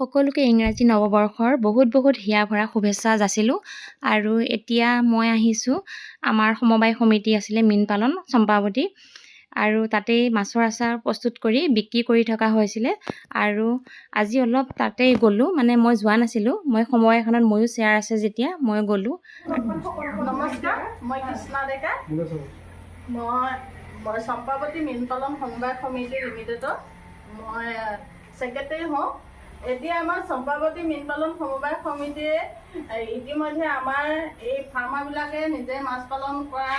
সকলোকে ইংৰাজী নৱবৰ্ষৰ বহুত বহুত হিয়া ভৰা শুভেচ্ছা যাচিলোঁ। আৰু এতিয়া মই আহিছোঁ আমাৰ সমবায় সমিতি আছিলে মীন পালন চম্পাৱতী। আৰু তাতেই মাছৰ আচাৰ প্ৰস্তুত কৰি বিক্ৰী কৰি থকা হৈছিলে। আৰু আজি অলপ তাতেই গ'লোঁ মানে মই যোৱা নাছিলোঁ। মই সমবায়খনত ময়ো শ্বেয়াৰ আছে যেতিয়া মই গ'লোঁ। নমস্কাৰ মই কৃষ্ণা ডেকা। মই চম্পাৱতী মীন পালন সমবায় সমিতি লিমিটেডত। মই ছেক্ৰেটেৰী হওঁ। এতিয়া আমাৰ চম্পাৱতী মীন পালন সমবায় সমিতিয়ে ইতিমধ্যে আমাৰ এই ফাৰ্মাৰবিলাকে নিজে মাছ পালন কৰা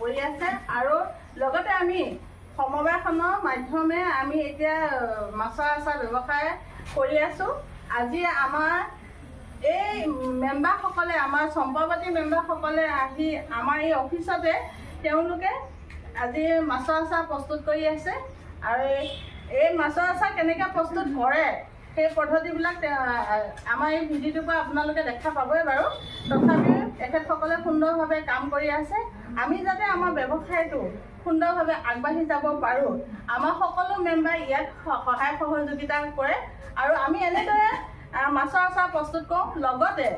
কৰি আছে। আৰু লগতে আমি সমবায়খনৰ মাধ্যমে আমি এতিয়া মাছৰ আচাৰ ব্যৱসায় কৰি আছোঁ। আজি আমাৰ এই মেম্বাৰসকলে আমাৰ চম্পাৱতী মেম্বাৰসকলে আহি আমাৰ এই অফিচতে তেওঁলোকে আজি মাছৰ আচাৰ প্ৰস্তুত কৰি আছে। আৰু এই- মাছৰ আচাৰ কেনেকৈ প্ৰস্তুত কৰে সেই পদ্ধতিবিলাক আমাৰ এই ভিডিঅ'টোৰ পৰা আপোনালোকে দেখা পাবই বাৰু। তথাপিও তেখেতসকলে সুন্দৰভাৱে কাম কৰি আছে। আমি যাতে আমাৰ ব্যৱসায়টো সুন্দৰভাৱে আগবাঢ়ি যাব পাৰোঁ। আমাৰ সকলো মেম্বাৰে ইয়াত সহায় সহযোগিতা কৰে। আৰু আমি এনেদৰে মাছৰ আচাৰ প্ৰস্তুত কৰোঁ। লগতে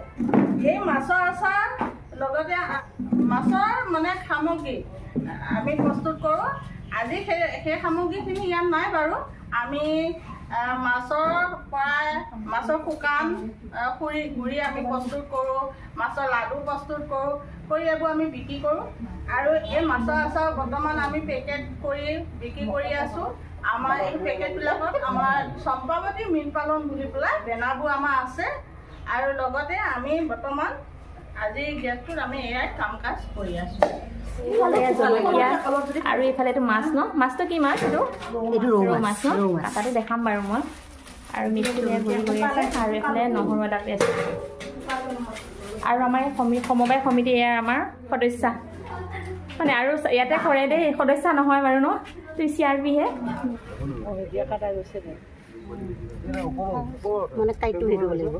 এই মাছৰ আচাৰ লগতে মাছৰ মানে সামগ্ৰী আমি প্ৰস্তুত কৰোঁ। আজি সেই সেই সামগ্ৰীখিনি ইয়াত নাই বাৰু। আমি মাছৰ পৰাই মাছৰ শুকান খুৰি গুৰি আমি প্ৰস্তুত কৰোঁ মাছৰ লাডু প্ৰস্তুত কৰোঁ কৰি এইবোৰ আমি বিক্ৰী কৰোঁ। আৰু এই মাছৰ আচাৰ বৰ্তমান আমি পেকেট কৰি বিক্ৰী কৰি আছোঁ। আমাৰ এই পেকেটবিলাকত আমাৰ চম্পাৱতী মীন পালন বুলি পেলাই বেনাৰবোৰ আমাৰ আছে। আৰু লগতে আমি বৰ্তমান আজি গেছটোত আমি এয়াই কাম কাজ কৰি আছোঁ। জলকীয়া আৰু এইফালেতো মাছ ন? মাছটো কি মাছ এইটো? এইটো ৰৌ মাছ ন? কাটাটো দেখাম বাৰু মই। আৰু মিস্ত্ৰীয়ে গুৰি কৰি আছে আৰু এইফালে নহৰু এটা পেষ্ট। আৰু আমাৰ এই সমি সমবায় সমিতি এয়া আমাৰ সদস্যা। মানে আৰু ইয়াতে কৰে দেই সদস্যা নহয় বাৰু ন? তুই চি আৰ পিহে মানে কাইটটো হেৰি কৰিব লাগিব।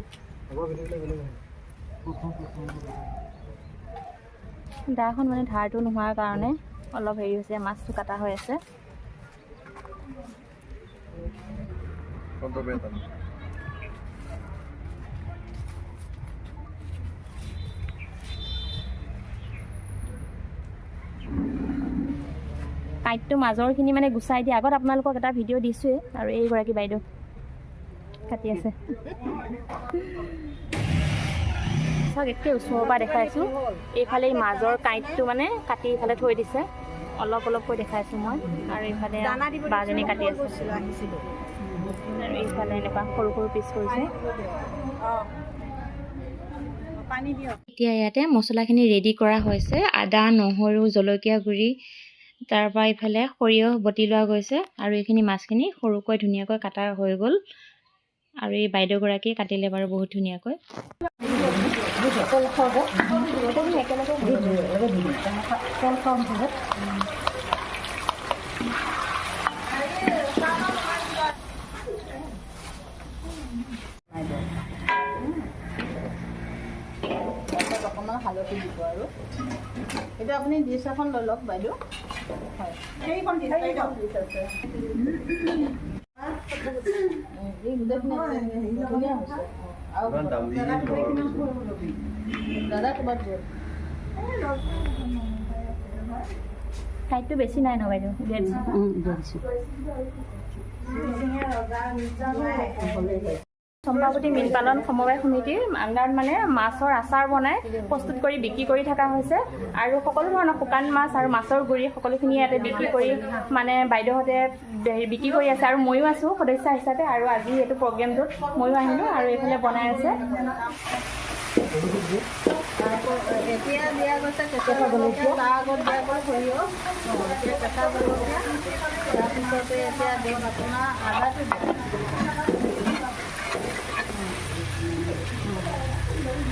দাখন মানে ধাৰটো নোহোৱাৰ কাৰণে অলপ হেৰি হৈছে মাছটো কাটা হৈ আছে. কাঁইটটো মাজৰখিনি মানে গুচাই দিয়ে আগত আপোনালোকক এটা ভিডিঅ' দিছোঁৱেই আৰু এইগৰাকী বাইদেউ কাটি আছে চাওক একে ওচৰৰ পৰা দেখাইছোঁ এইফালে এই মাজৰ কাঁইটটো মানে কাটি ইফালে থৈ দিছে। অলপ অলপকৈ দেখাইছোঁ মই আৰু এইফালে বাজনী কাটি আছে। আৰু এইফালে এনেকুৱা সৰু সৰু পিচ কৰিছে। এতিয়া ইয়াতে মছলাখিনি ৰেডি কৰা হৈছে। আদা নহৰু জলকীয়া গুড়ি তাৰপৰা ইফালে সৰিয়হ বটি লোৱা গৈছে। আৰু এইখিনি মাছখিনি সৰুকৈ ধুনীয়াকৈ কাটা হৈ গ'ল। আৰু এই বাইদেউগৰাকীয়ে কাটিলে বাৰু বহুত ধুনীয়াকৈ। অকণমান হালধি দিব আৰু এতিয়া আপুনি ডিছ এখন লৈ লওক বাইদেউ। হয়। সেইখন ডিছ আছে কাঁইটটো বেছি নাই ন বাইদেউ? চম্পাৱতী মীন পালন সমবায় সমিতিৰ আণ্ডাৰত মানে মাছৰ আচাৰ বনাই প্ৰস্তুত কৰি বিক্ৰী কৰি থকা হৈছে। আৰু সকলো ধৰণৰ শুকান মাছ আৰু মাছৰ গুড়ি সকলোখিনি ইয়াতে বিক্ৰী কৰি মানে বাইদেউহঁতে বিক্ৰী কৰি আছে। আৰু ময়ো আছোঁ সদস্যা হিচাপে আৰু আজি এইটো প্ৰগ্ৰেমটোত ময়ো আহিলোঁ আৰু এইফালে বনাই আছে। এতিয়া দিয়া গৈছে কেঁচা জলকীয়া তাৰ আগত দিয়া সৰিয়হ কেঁচা জলকীয়া। তাৰপিছতে এতিয়া আপোনাৰ আদাটো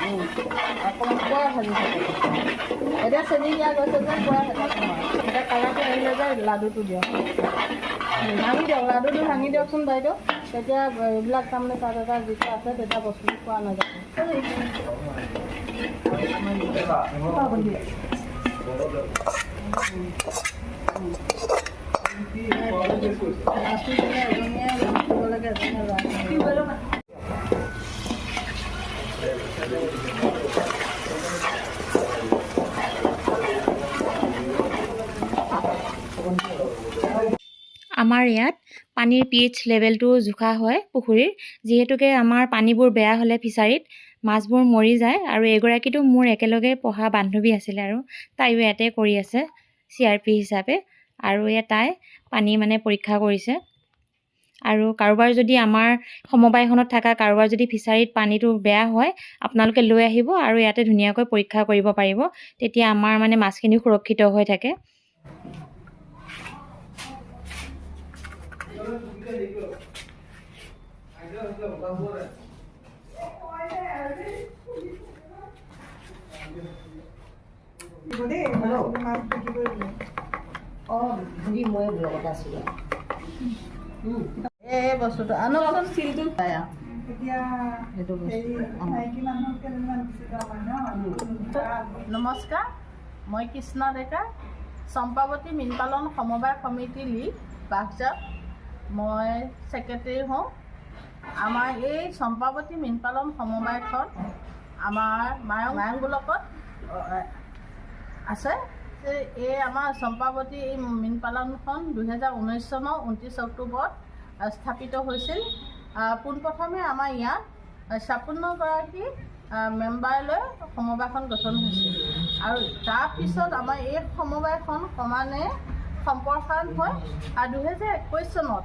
অকণমান পুৰা ভাজি থাকে এতিয়া চেনি দিয়া গৈছে যে ভাজি থাকে এতিয়া কালাৰটো আহিলে যে লাডুটো দিয়ক ভাঙি দিয়ক লাডুটো ভাঙি দিয়কচোন বাইদেউ তেতিয়া এইবিলাক তাৰমানে তাত এটা যিটো আছে তেতিয়া বস্তুটো পোৱা নাযায় লাষ্টটো দিলে এজনীয়ে দিব লাগে এজনীয়ে ল'ৰা আমাৰ ইয়াত পানীৰ পি এইচ লেভেলটো জোখা হয় পুখুৰীৰ। যিহেতুকে আমাৰ পানীবোৰ বেয়া হ'লে ফিছাৰীত মাছবোৰ মৰি যায় আৰু এগৰাকীতো মোৰ একেলগে পঢ়া বান্ধৱী আছিলে আৰু তাইও ইয়াতে কৰি আছে চি আৰ পি হিচাপে আৰু তাই পানী মানে পৰীক্ষা কৰিছে। আৰু কাৰোবাৰ যদি আমাৰ সমবায়খনত থকা কাৰোবাৰ যদি ফিছাৰীত পানীটো বেয়া হয় আপোনালোকে লৈ আহিব আৰু ইয়াতে ধুনীয়াকৈ পৰীক্ষা কৰিব পাৰিব। তেতিয়া আমাৰ মানে মাছখিনি সুৰক্ষিত হৈ থাকে অঁ ভৰি মই ব্লগত আছিলোঁ নমস্কাৰ মই কৃষ্ণ ডেকা চম্পাৱতী মীন পালন সমবায় সমিতি লি বাক্সাত মই ছেক্ৰেটেৰী হওঁ। আমাৰ এই চম্পাৱতী মীন পালন সমবায়খন আমাৰ মায়ং মায়ং ব্লকত আছে। এই- আমাৰ চম্পাৱতী এই মীন পালনখন দুহেজাৰ ঊনৈছ চনৰ ঊনত্ৰিছ অক্টোবৰত স্থাপিত হৈছিল। পোনপ্ৰথমে আমাৰ ইয়াত ছাপন্নগৰাকী মেম্বাৰ লৈ সমবায়খন গঠন হৈছিল। আৰু তাৰপিছত আমাৰ এই সমবায়খন ক্ৰমান্বয়ে সম্প্ৰসাৰণ হৈ আৰু দুহেজাৰ একৈছ চনত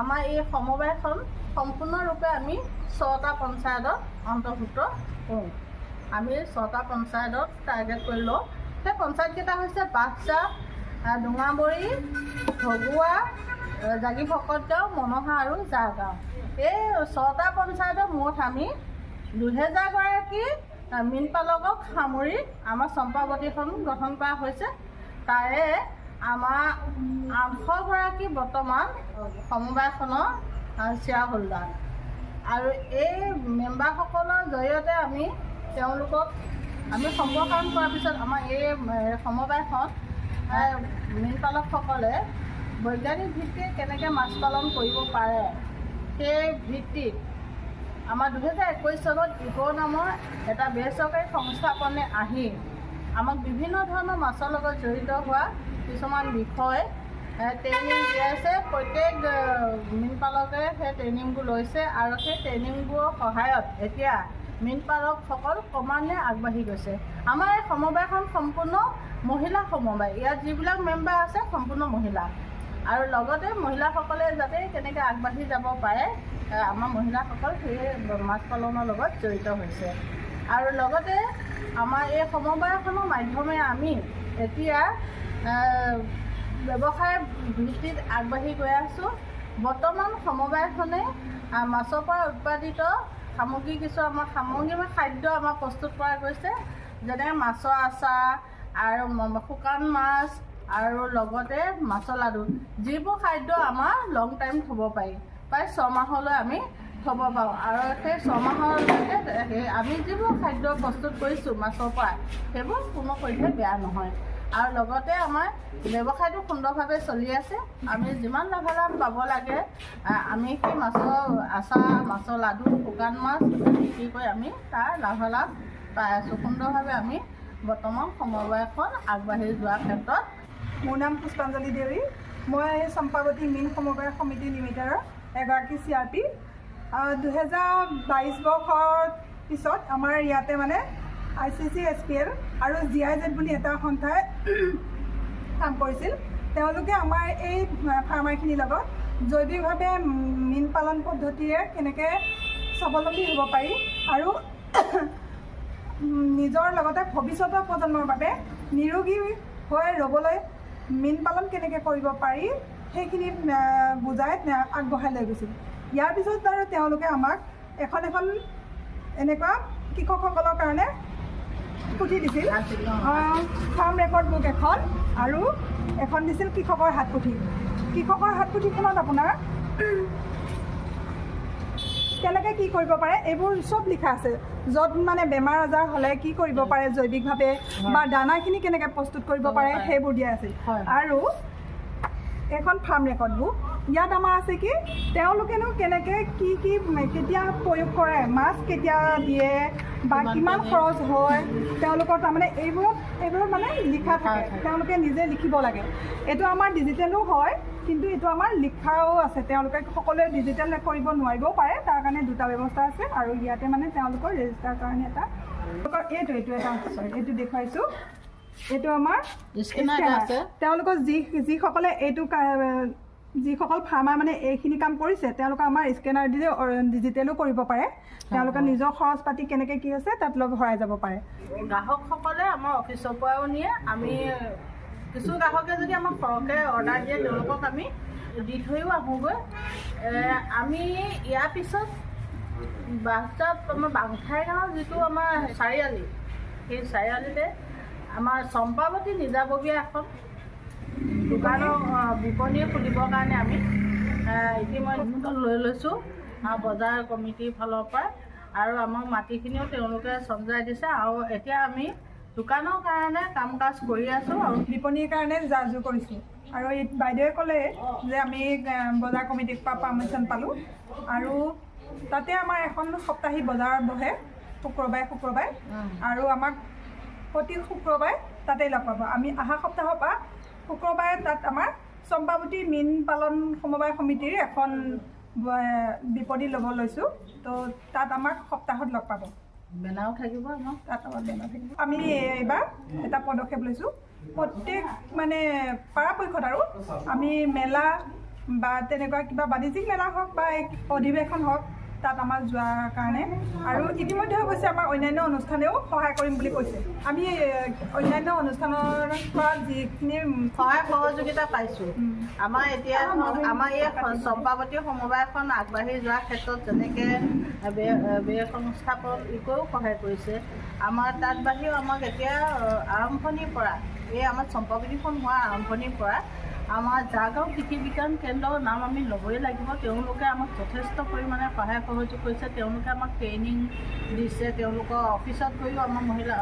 আমাৰ এই সমবায়খন সম্পূৰ্ণৰূপে আমি ছটা পঞ্চায়তত অন্তৰ্ভুক্ত কৰোঁ। আমি ছটা পঞ্চায়তত টাৰ্গেট কৰি লওঁ। সেই পঞ্চায়তকেইটা হৈছে বাক্সা ডোঙাবৰী ভগুৱা জাগি ভকতগাঁও মনসা আৰু জাৰগাঁও। এই ছটা পঞ্চায়তৰ মুঠ আমি দুহেজাৰগৰাকী আহ, মীন পালকক সামৰি আমাৰ চম্পাৱতীখন গঠন কৰা হৈছে। তাৰে আমাৰ আঠশগৰাকী বৰ্তমান সমবায়খনৰ শ্বেয়াৰ হোল্ডাৰ। আৰু এই মেম্বাৰসকলৰ জৰিয়তে আমি তেওঁলোকক আমি সম্প্ৰসাৰণ কৰাৰ পিছত আমাৰ এই সমবায়খন এ, মীন পালকসকলে বৈজ্ঞানিক ভিত্তিত কেনেকৈ মাছ পালন কৰিব পাৰে সেই ভিত্তিত আমাৰ দুহেজাৰ একৈছ চনত ইক' নামৰ এটা বেচৰকাৰী সংস্থাপনে আহি আমাক বিভিন্ন ধৰণৰ মাছৰ লগত জড়িত হোৱা কিছুমান বিষয় ট্ৰেইনিং দিয়াইছে প্ৰত্যেক এ, মীন পালকে সেই ট্ৰেইনিংবোৰ লৈছে আৰু সেই ট্ৰেইনিংবোৰৰ সহায়ত এতিয়া মীন পালকসকল ক্ৰমান্বয়ে আগবাঢ়ি গৈছে। আমাৰ এই সমবায়খন সম্পূৰ্ণ মহিলা সমবায়। ইয়াত যিবিলাক মেম্বাৰ আছে সম্পূৰ্ণ মহিলা। আৰু লগতে মহিলাসকলে যাতে কেনেকৈ আগবাঢ়ি যাব পাৰে আমাৰ মহিলাসকল সেই মাছ পালনৰ লগত জড়িত হৈছে। আৰু লগতে আমাৰ এই সমবায়খনৰ মাধ্যমে আমি এতিয়া ব্যৱসায় ভিত্তিত আগবাঢ়ি গৈ আছোঁ। বৰ্তমান সমবায়খনে মাছৰ পৰা উৎপাদিত সামগ্ৰী কিছু আমাৰ সামগ্ৰী বা খাদ্য আমাৰ প্ৰস্তুত কৰা গৈছে। যেনে মাছৰ আচাৰ আৰু শুকান মাছ আৰু লগতে মাছৰ লাডু। যিবোৰ খাদ্য আমাৰ লং টাইম থ'ব পাৰি। প্ৰায় ছমাহলৈ আমি থ'ব পাৰোঁ। আৰু সেই ছমাহলৈকে আমি যিবোৰ খাদ্য প্ৰস্তুত কৰিছোঁ মাছৰ পৰা সেইবোৰ কোনো পধ্যে বেয়া নহয়। আৰু লগতে আমাৰ ব্যৱসায়টো সুন্দৰভাৱে চলি আছে। আমি যিমান লাভালাভ পাব লাগে। আমি সেই মাছৰ আচাৰ মাছৰ লাডু শুকান মাছ বিক্ৰী কৰি আমি তাৰ লাভালাভ পাই আছোঁ। সুন্দৰভাৱে আমি বৰ্তমান সমবায়খন আগবাঢ়ি যোৱাৰ ক্ষেত্ৰত। মোৰ নাম পুষ্পাঞ্জলি দেৱী। মই চম্পাৱতী মীন সমবায় সমিতি লিমিটেডৰ এগৰাকী চি আৰ পি। দুহেজাৰ বাইছ বৰ্ষৰ পিছত আমাৰ ইয়াতে মানে I C C S P L আৰু জি আই জেড বুলি এটা সন্থাই কাম কৰিছিল। তেওঁলোকে আমাৰ এই ফাৰ্মাৰখিনিৰ লগত জৈৱিকভাৱে মীন পালন পদ্ধতিৰে কেনেকৈ স্বাৱলম্বী হ'ব পাৰি আৰু নিজৰ লগতে ভৱিষ্যতৰ প্ৰজন্মৰ বাবে নিৰোগী হৈ ৰ'বলৈ মীন পালন কেনেকৈ কৰিব পাৰি সেইখিনি বুজাই আগবঢ়াই লৈ গৈছিল। ইয়াৰ পিছত বাৰু তেওঁলোকে আমাক এখন এখন এনেকুৱা কৃষকসকলৰ কাৰণে পুথি দিছিল। ফাৰ্ম ৰেকৰ্ড বুক এখন আৰু এখন দিছিল কৃষকৰ হাত পুথি কৃষকৰ হাত পুথিখনত আপোনাৰ? কেনেকৈ কি কৰিব পাৰে? এইবোৰ চব লিখা আছে। য'ত মানে বেমাৰ আজাৰ হ'লে কি কৰিব পাৰে জৈৱিকভাৱে বা দানাখিনি কেনেকৈ প্ৰস্তুত কৰিব পাৰে সেইবোৰ দিয়া আছিল। আৰু এখন ফাৰ্ম ৰেকৰ্ড বুক ইয়াত আমাৰ আছে কি? তেওঁলোকেনো কেনেকৈ কি কি কেতিয়া প্ৰয়োগ কৰে মাছ কেতিয়া দিয়ে বা কিমান। খৰচ হয় তেওঁলোকৰ তাৰমানে এইবোৰত এইবোৰত মানে লিখা থাকে। তেওঁলোকে নিজে লিখিব লাগে। এইটো আমাৰ ডিজিটেলো হয় কিন্তু এইটো আমাৰ লিখাও আছে। তেওঁলোকে সকলোৱে ডিজিটেল কৰিব নোৱাৰিবও পাৰে তাৰ কাৰণে দুটা ব্যৱস্থা আছে আৰু ইয়াতে মানে তেওঁলোকৰ ৰেজিষ্টাৰ কাৰণে এটা এইটো এইটো এটা চৰি এইটো দেখুৱাইছোঁ। এইটো আমাৰ তেওঁলোকৰ যি যিসকলে এইটো যিসকল ফাৰ্মাৰ মানে এইখিনি কাম কৰিছে তেওঁলোকে আমাৰ স্কেনাৰ দিলে ডিজিটেলো কৰিব পাৰে। তেওঁলোকে নিজৰ খৰচ পাতি কেনেকৈ কি হৈছে তাত লগ ভৰাই যাব পাৰে। গ্ৰাহকসকলে আমাৰ অফিচৰ পৰাও নিয়ে। আমি কিছু গ্ৰাহকে যদি আমাক সৰহকৈ অৰ্ডাৰ দিয়ে তেওঁলোকক আমি দি থৈও আহোঁগৈ। আমি ইয়াৰ পিছত বাসজাত আমাৰ বাংঠাই গাঁৱৰ যিটো আমাৰ চাৰিআলি সেই চাৰিআলিতে আমাৰ চম্পাৱতী নিজাববীয়া এখন দোকানৰ আহ, বিপণী খুলিবৰ কাৰণে আমি ইতিমধ্যে লৈ লৈছোঁ বজাৰ কমিটিৰ ফালৰ পৰা। আৰু আমাক মাটিখিনিও তেওঁলোকে চমজাই দিছে। আৰু এতিয়া আমি দোকানৰ কাৰণে কাম কাজ কৰি আছোঁ আৰু বিপণীৰ কাৰণে যা যোৰ কৰিছোঁ। আৰু এই বাইদেৱে ক'লে যে আমি বজাৰ কমিটিৰ পৰা পাৰ্মিশ্যন পালোঁ। আৰু তাতে আমাৰ এখন সপ্তাহী বজাৰ বহে শুক্ৰবাৰে শুক্ৰবাৰে। আৰু আমাক প্ৰতি শুক্ৰবাৰে তাতেই লগ পাব। আমি অহা সপ্তাহৰ পৰা শুক্ৰবাৰে তাত আমাৰ চম্পাৱতী মীন পালন সমবায় সমিতিৰ এখন ব- বিপণী ল'ব লৈছোঁ। তো তাত আমাক সপ্তাহত লগ পাব। বেনাৰো থাকিব আমাক তাত আমাৰ বেনাৰ থাকিব। আমি এইবাৰ এটা পদক্ষেপ লৈছোঁ। প্ৰত্যেক মানে পৰাপক্ষত আৰু আমি মেলা বা তেনেকুৱা কিবা বাণিজ্যিক মেলা হওক বা এক অধিৱেশন হওক তাত আমাৰ যোৱাৰ কাৰণে। আৰু ইতিমধ্যে অৱশ্যে আমাৰ অন্যান্য অনুষ্ঠানেও সহায় কৰিম বুলি কৈছে। আমি অন্যান্য অনুষ্ঠানৰ পৰা যিখিনি সহায় সহযোগিতা পাইছোঁ। আমাৰ এতিয়া আমাৰ এই চম্পাৱতী সমবায়খন আগবাঢ়ি যোৱাৰ ক্ষেত্ৰত যেনেকৈ ব্যয় সংস্থাপন ইকোও সহায় কৰিছে। আমাৰ তাত বাহিৰেও আমাক এতিয়া আৰম্ভণিৰ পৰা এই আমাৰ চম্পাৱতীখন হোৱাৰ আৰম্ভণিৰ পৰা আমাৰ জাগাঁও কৃষি বিজ্ঞান কেন্দ্ৰৰ নাম আমি ল'বই লাগিব। তেওঁলোকে আমাক যথেষ্ট পৰিমাণে সহায় সহযোগ কৰিছে তেওঁলোকে আমাক ট্ৰেইনিং দিছে। তেওঁলোকৰ অফিচত গৈও আমাৰ মহিলা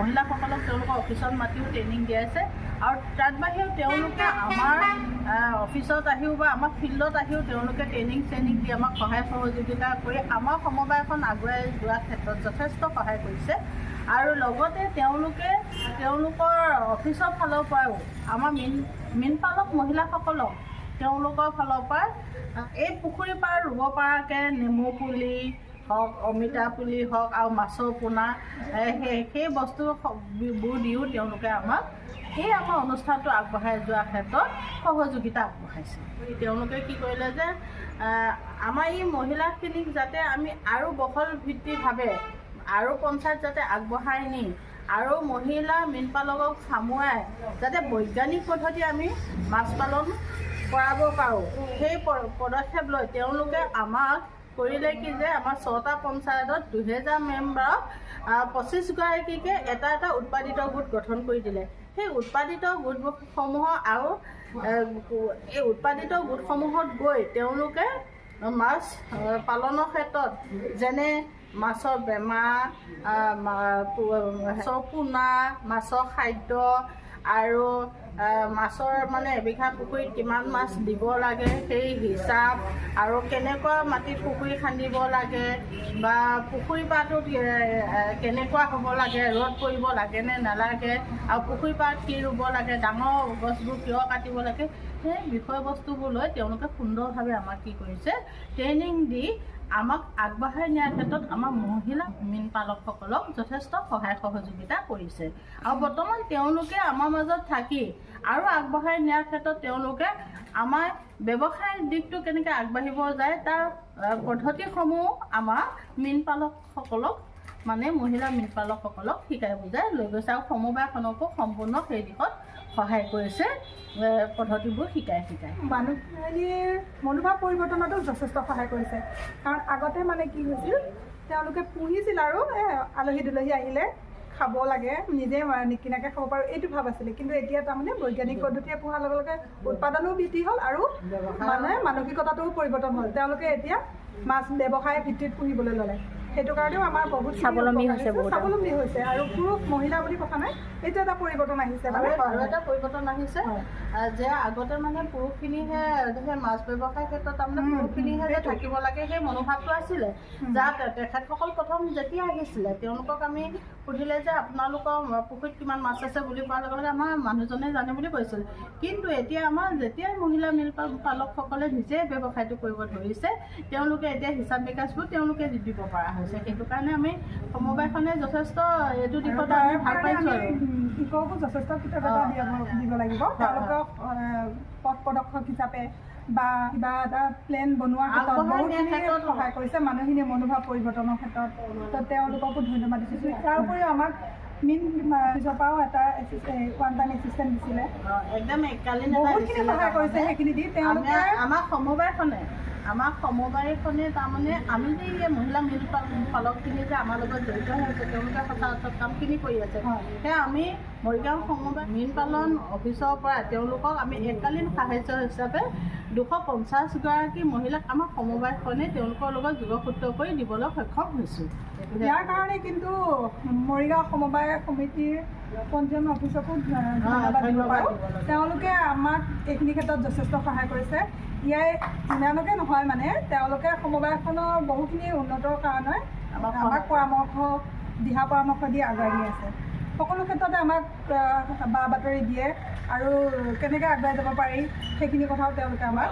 মহিলাসকলক তেওঁলোকৰ অফিচত মাতিও ট্ৰেইনিং দিয়াইছে। আৰু তাত বাহিৰেও তেওঁলোকে আমাৰ অফিচত আহিও বা আমাৰ ফিল্ডত আহিও তেওঁলোকে ট্ৰেইনিং চেইনিং দি আমাক সহায় সহযোগিতা কৰি আমাৰ সমবায়খন আগুৱাই যোৱাৰ ক্ষেত্ৰত যথেষ্ট সহায় কৰিছে। আৰু লগতে তেওঁলোকে তেওঁলোকৰ অফিচৰ ফালৰ পৰাও আমাৰ মীন মীন পালক মহিলাসকলক তেওঁলোকৰ ফালৰ পৰা এই পুখুৰীৰ পাৰ ৰুব পৰাকৈ নেমু পুলি হওক অমিতা পুলি হওক আৰু মাছৰ পোনা সেই বস্তুবোৰ দিও তেওঁলোকে আমাক সেই আমাৰ অনুষ্ঠানটো আগবঢ়াই যোৱাৰ ক্ষেত্ৰত সহযোগিতা আগবঢ়াইছে। তেওঁলোকে কি কৰিলে যে আমাৰ এই মহিলাখিনিক যাতে আমি আৰু বহল ভিত্তিভাৱে আৰু পঞ্চায়ত যাতে আগবঢ়াই নি আৰু মহিলা মীন পালকক সামুৱাই যাতে বৈজ্ঞানিক পদ্ধতি আমি মাছ পালন কৰাব পাৰোঁ। সেই পদক্ষেপ লৈ তেওঁলোকে আমাক কৰিলে কি যে আমাৰ ছটা পঞ্চায়তত দুহেজাৰ মেম্বাৰক পঁচিছগৰাকীকে এটা এটা উৎপাদিত গোট গঠন কৰি দিলে। সেই উৎপাদিত গোটসমূহৰ আৰু এই উৎপাদিত গোটসমূহত গৈ তেওঁলোকে মাছ পালনৰ ক্ষেত্ৰত যেনে মাছৰ বেমাৰ পু- মাছৰ খাদ্য আৰু মাছৰ মানে এবিঘা পুখুৰীত কিমান মাছ দিব লাগে সেই হিচাপ আৰু কেনেকুৱা মাটিত পুখুৰী খান্দিব লাগে বা পুখুৰী পাৰটোত কেনেকুৱা হ'ব লাগে ৰ'দ পৰিব লাগে নে নালাগে আৰু পুখুৰী পাৰত কি ৰুব লাগে ডাঙৰ গছবোৰ কিয় কাটিব লাগে সেই বিষয়বস্তুবোৰ লৈ তেওঁলোকে সুন্দৰভাৱে আমাক কি কৰিছে ট্ৰেইনিং দি আমাক আগবঢ়াই নিয়াৰ ক্ষেত্ৰত আমাৰ মহিলা মীন পালকসকলক যথেষ্ট সহায় সহযোগিতা কৰিছে। আৰু বৰ্তমান তেওঁলোকে আমাৰ মাজত থাকি আৰু আগবঢ়াই নিয়াৰ ক্ষেত্ৰত তেওঁলোকে আমাৰ ব্যৱসায়িক দিশটো কেনেকৈ আগবাঢ়িব যায় তাৰ পদ্ধতিসমূহ আমাৰ মীন পালকসকলক মানে মহিলা মীন পালকসকলক শিকাই বুজাই লৈ গৈছে আৰু সমবায়খনকো সম্পূৰ্ণ সেই দিশত সহায় কৰিছে পদ্ধতিবোৰ শিকাই শিকাই। মানুহখিনিৰ মনোভাৱ পৰিৱৰ্তনতো যথেষ্ট সহায় কৰিছে। কাৰণ আগতে মানে কি হৈছিল তেওঁলোকে পুহিছিল আৰু এই আলহী দুলহী আহিলে খাব লাগে নিজে নিকিনাকৈ খাব পাৰোঁ এইটো ভাৱ আছিলে। কিন্তু এতিয়া তাৰমানে বৈজ্ঞানিক পদ্ধতিৰে পোহাৰ লগে লগে উৎপাদনো বৃদ্ধি হ'ল আৰু মানে মানসিকতাটোও পৰিৱৰ্তন হ'ল। তেওঁলোকে এতিয়া মাছ ব্যৱসায় ভিত্তিত পুহিবলৈ ল'লে। সেইটো কাৰণেও আমাৰ বহুত স্বাৱলম্বী হৈছে বহুত। স্বাৱলম্বী হৈছে আৰু পুৰুষ মহিলা বুলি কথা নাই এইটো এটা পৰিৱৰ্তন আহিছে আৰু মানে আৰু এটা পৰিৱৰ্তন আহিছে যে আগতে মানে পুৰুষখিনিহে সেই মাছ ব্যৱসায়ৰ ক্ষেত্ৰত তাৰমানে পুৰুষখিনিহে যে। থাকিব লাগে সেই মনোভাৱটো আছিলে। যাতে তেখেতসকল প্ৰথম যেতিয়া আহিছিলে তেওঁলোকক আমি সুধিলে যে আপোনালোকৰ পুখুৰীত কিমান মাছ আছে বুলি কোৱাৰ লগে লগে আমাৰ মানুহজনে জানে বুলি কৈছিল কিন্তু এতিয়া আমাৰ যেতিয়াই মহিলা পা- পালকসকলে নিজে ব্যৱসায়টো কৰিব ধৰিছে তেওঁলোকে এতিয়া হিচাপ নিকাচবোৰ তেওঁলোকে দিব পৰা হৈছে। সেইটো কাৰণে আমি সমবায়খনে যথেষ্ট এইটো দিশত ভাল পাইছোঁ আৰু। যথেষ্ট দিব লাগিব। তেওঁলোকক পথ প্ৰদৰ্শক হিচাপে বা কিবা এটা প্লেন বনোৱাৰ ক্ষেত্ৰত আগবঢ়াই নিয়াৰ বহুতখিনি ক্ষেত্ৰত সহায় কৰিছে মানুহখিনিয়ে মনোভাৱ পৰিৱৰ্তনৰ ক্ষেত্ৰত। তো তেওঁলোককো ধন্যবাদ দিছোঁ। তাৰ উপৰিও আমাক মীন অফিচৰ পৰাও এটা ওৱান টাইম এছিষ্টেণ্ট দিছিলে। একদম বহুতখিনি দিছিলে সহায় কৰিছে। সেইখিনি দি তেওঁলোকে আমাৰ সমবায়খনে আমাৰ সমবায়খনে তাৰমানে আমি যে এই মহিলা মীন পাল- পালকখিনি যে আমাৰ লগত জড়িত হৈ আছে তেওঁলোকে সচৰাচৰ কামখিনি কৰি আছে। সেয়া আমি মৰিগাঁও সমবায় মীন পালন অফিচৰ পৰা তেওঁলোকক আমি এককালীন সাহাৰ্য হিচাপে দুশ পঞ্চাছগৰাকী মহিলাক আমাৰ সমবায়খনে তেওঁলোকৰ লগত যোগসূত্ৰ কৰি দিবলৈ সক্ষম হৈছোঁ ইয়াৰ কাৰণে কিন্তু মৰিগাঁও সমবায় সমিতিৰ পঞ্জীয়ন অফিচকো ধন্যবাদ দিব পাৰোঁ। তেওঁলোকে আমাক এইখিনি ক্ষেত্ৰত যথেষ্ট সহায় কৰিছে ইয়াই ইমানকে নহয় মানে তেওঁলোকে সমবায়খনৰ বহুখিনি উন্নতৰ কাৰণে আমাক আমাক পৰামৰ্শ দিহা পৰামৰ্শ দি আগুৱাই নি আছে। সকলো ক্ষেত্ৰতে আমাক বা বাতৰি দিয়ে আৰু কেনেকৈ আগুৱাই যাব পাৰি সেইখিনি কথাও তেওঁলোকে আমাক